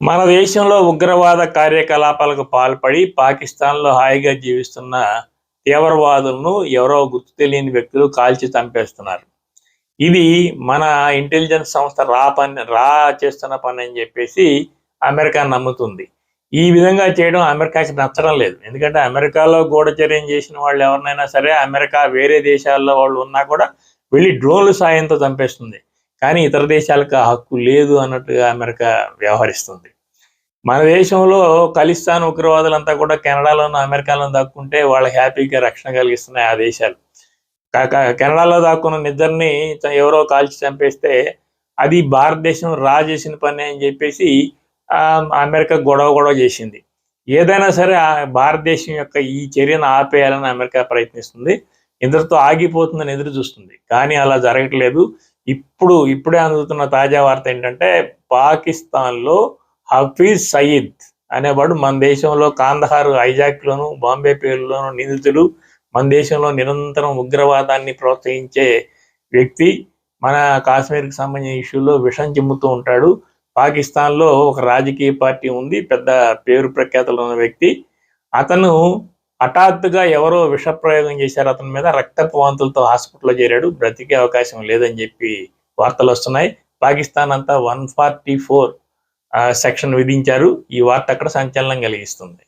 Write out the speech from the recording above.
మన దేశంలో ఉగ్రవాద కార్యకలాపాలకు పాల్పడి పాకిస్తాన్లో హాయిగా జీవిస్తున్న తీవ్రవాదులను ఎవరో గుర్తు తెలియని వ్యక్తులు కాల్చి చంపేస్తున్నారు. ఇది మన ఇంటెలిజెన్స్ సంస్థ రా పని రా చేస్తున్న పని అని చెప్పేసి అమెరికా నమ్ముతుంది. ఈ విధంగా చేయడం అమెరికాకి నచ్చడం లేదు. ఎందుకంటే అమెరికాలో గూఢచర్యం చేసిన వాళ్ళు ఎవరినైనా సరే అమెరికా వేరే దేశాల్లో వాళ్ళు ఉన్నా కూడా వెళ్ళి డ్రోన్లు సాయంతో చంపేస్తుంది. కానీ ఇతర దేశాలకు ఆ హక్కు లేదు అన్నట్టుగా అమెరికా వ్యవహరిస్తుంది. మన దేశంలో ఖలిస్తాన్ ఉగ్రవాదులంతా కూడా కెనడాలోనూ అమెరికాలో దాక్కుంటే వాళ్ళకి హ్యాపీగా రక్షణ కలిగిస్తున్నాయి ఆ దేశాలు. కెనడాలో దాక్కున్న నిద్రని ఎవరో కాల్చి చంపేస్తే అది భారతదేశం రా చేసిన పని అని చెప్పేసి ఆ, అమెరికా గొడవ గొడవ చేసింది. ఏదైనా సరే ఆ భారతదేశం యొక్క ఈ చర్యను ఆపేయాలని అమెరికా ప్రయత్నిస్తుంది. ఇంతటితో ఆగిపోతుందని ఎదురు చూస్తుంది కానీ అలా జరగట్లేదు. ఇప్పుడు ఇప్పుడే అందుతున్న తాజా వార్త ఏంటంటే పాకిస్తాన్లో హఫీజ్ సయీద్ అనేవాడు మన దేశంలో కాందహార్ హైజాక్లోను బాంబే పేరులోను నిందితుడు మన దేశంలో నిరంతరం ఉగ్రవాదాన్ని ప్రోత్సహించే వ్యక్తి మన కాశ్మీర్కి సంబంధించిన ఇష్యూలో విషం చిమ్ముతూ ఉంటాడు. పాకిస్తాన్లో ఒక రాజకీయ పార్టీ ఉంది పెద్ద పేరు ప్రఖ్యాతలు ఉన్న వ్యక్తి. అతను హఠాత్తుగా ఎవరో విషప్రయోగం చేశారు అతని మీద రక్తపు వాంతులతో హాస్పిటల్లో చేరాడు. బ్రతికే అవకాశం లేదని చెప్పి వార్తలు వస్తున్నాయి. పాకిస్తాన్ అంతా వన్ ఫార్టీ ఫోర్ సెక్షన్ విధించారు. ఈ వార్త అక్కడ సంచలనం కలిగిస్తుంది.